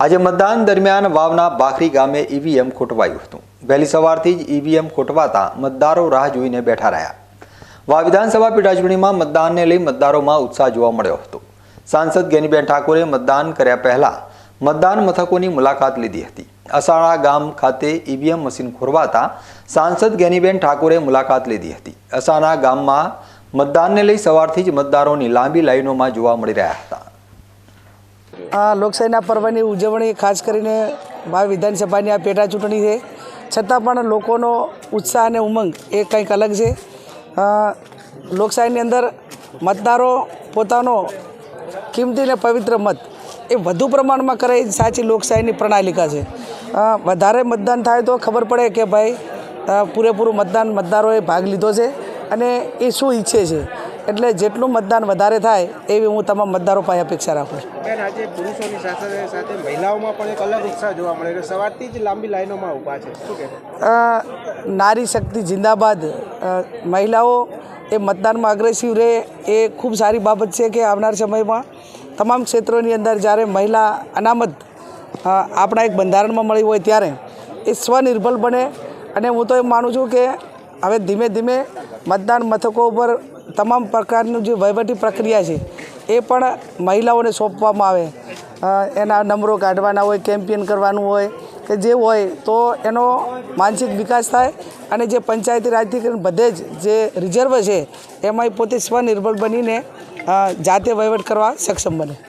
આજે મતદાન દરમિયાન વાવના બાખરી ગામે ઈવીએમ ખોટવાયું હતું. વહેલી સવારથી જ ઈવીએમ ખોટવાતા મતદારો રાહ જોઈને બેઠા રહ્યા. વાવ વિધાનસભા પેટાચૂંટણીમાં મતદાનને લઈ મતદારોમાં ઉત્સાહ જોવા મળ્યો હતો. સાંસદ ગેનીબેન ઠાકોરે મતદાન કર્યા પહેલા મતદાન મથકોની મુલાકાત લીધી હતી. અસાળા ગામ ખાતે ઈવીએમ મશીન ખોરવાતા સાંસદ ગેનીબેન ઠાકોરે મુલાકાત લીધી હતી. અસાણા ગામમાં મતદાનને લઈ સવારથી જ મતદારોની લાંબી લાઈનોમાં જોવા મળી રહ્યા હતા. આ લોકશાહીના પર્વની ઉજવણી ખાસ કરીને ભાવ વિધાનસભાની આ પેટા ચૂંટણી છે. છતાં પણ લોકોનો ઉત્સાહ અને ઉમંગ એ કંઈક અલગ છે. લોકશાહીની અંદર મતદારો પોતાનો કિંમતી અને પવિત્ર મત એ વધુ પ્રમાણમાં કરે સાચી લોકશાહીની પ્રણાલિકા છે. વધારે મતદાન થાય તો ખબર પડે કે ભાઈ પૂરેપૂરું મતદાન મતદારોએ ભાગ લીધો છે અને એ શું ઈચ્છે છે. એટલે જેટલું મતદાન વધારે થાય એવી હું તમામ મતદારો પાસે અપેક્ષા રાખું છું. આજે પુરુષોની સાથે સાથે મહિલાઓમાં પણ એક અલગ ઉત્સાહ જોવા મળે છે. સવારથી જ લાંબી લાઈનોમાં ઊભા છે. શું નારી શક્તિ જિંદાબાદ. મહિલાઓ એ મતદાનમાં અગ્રેસિવ રહે એ ખૂબ સારી બાબત છે કે આવનાર સમયમાં તમામ ક્ષેત્રોની અંદર જ્યારે મહિલા અનામત આપણા એક બંધારણમાં મળી હોય ત્યારે એ સ્વનિર્ભર બને. અને હું તો એમ માનું છું કે હવે ધીમે ધીમે મતદાન મથકો ઉપર તમામ પ્રકારનું જે વહીવટી પ્રક્રિયા છે, એ પણ મહિલાઓને સોંપવામાં આવે. એના નંબરો કાઢવાના હોય, કેમ્પેન કરવાનું હોય, કે જે હોય, તો એનો માનસિક વિકાસ થાય અને જે પંચાયતી રાજથી બધે જ જે રિઝર્વ છે એમાં પોતે સ્વનિર્ભર બનીને જાતે વહીવટ કરવા સક્ષમ બને.